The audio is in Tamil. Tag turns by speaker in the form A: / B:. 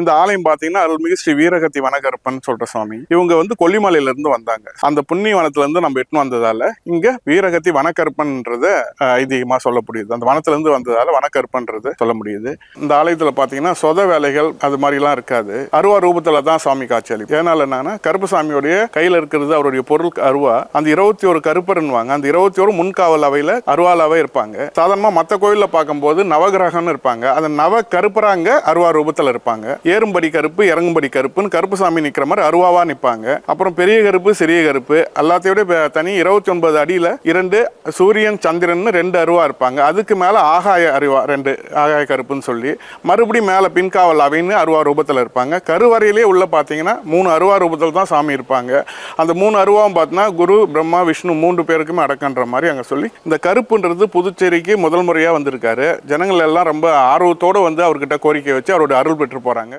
A: இந்த ஆலயம் பாத்தீங்கன்னா அருள்மிகு ஸ்ரீ வீரகத்தி வனகருப்பன் சொல்ற சுவாமி. இவங்க வந்து கொல்லிமலையில இருந்து வந்தாங்க. அந்த புண்ணிய வனத்துல இருந்து நம்ம எட்டுன்னு வந்ததால இங்க வீரகத்தி வனக்கருப்பன்ன்றத ஐதீகமா சொல்ல முடியுது அந்த வனத்துல இருந்து வந்ததால வனக்கருப்பன்றது சொல்ல முடியுது. இந்த ஆலயத்துல பாத்தீங்கன்னா சொத வேலைகள் அது மாதிரிலாம் இருக்காது. அருவா ரூபத்துல தான் சாமி காட்சி அளிக்கும் ஏனால என்னன்னா கருப்பசாமியோடைய கையில இருக்கிறது அவருடைய பொருள் அருவா. அந்த இருபத்தி ஒரு கருப்பருன்னுவாங்க. அந்த இருபத்தி ஒரு முன்காவல் அவையில அருவாலாவே இருப்பாங்க. சாதாரணமா மத்த கோயில்ல பார்க்கும்போது நவகிரகம்னு இருப்பாங்க. அந்த நவ கருப்பராங்க அருவா ரூபத்துல இருப்பாங்க. ஏறும்படி கருப்பு இறங்கும்படி கருப்புன்னு கருப்பு சாமி நிற்கிற மாதிரி அருவாவா நிற்பாங்க அப்புறம் பெரிய கருப்பு சிறிய கருப்பு. எல்லாத்தையோட தனி இருபத்தி ஒன்பது அடியில் இரண்டு சூரியன் சந்திரன் ரெண்டு அருவா இருப்பாங்க. அதுக்கு மேலே ஆகாய அருவா ரெண்டு ஆகாய கருப்புன்னு சொல்லி. மறுபடியும் மேலே பின்காவல் அவைன்னு அருவா ரூபத்தில் இருப்பாங்க. கருவறையிலே உள்ள பார்த்தீங்கன்னா மூணு அருவா ரூபத்தில் தான் சாமி இருப்பாங்க. அந்த மூணு அருவாவும் பார்த்தீங்கன்னா குரு பிரம்மா விஷ்ணு மூன்று பேருக்குமே அடக்கன்ற மாதிரி அங்கே சொல்லி இந்த கருப்புன்றது புதுச்சேரிக்கு முதல் முறையாக வந்திருக்காரு. ஜனங்கள் எல்லாம் ரொம்ப ஆர்வத்தோட வந்து அவர்கிட்ட கோரிக்கை வச்சு அவரோட அருள் பெற்று போகிறாங்க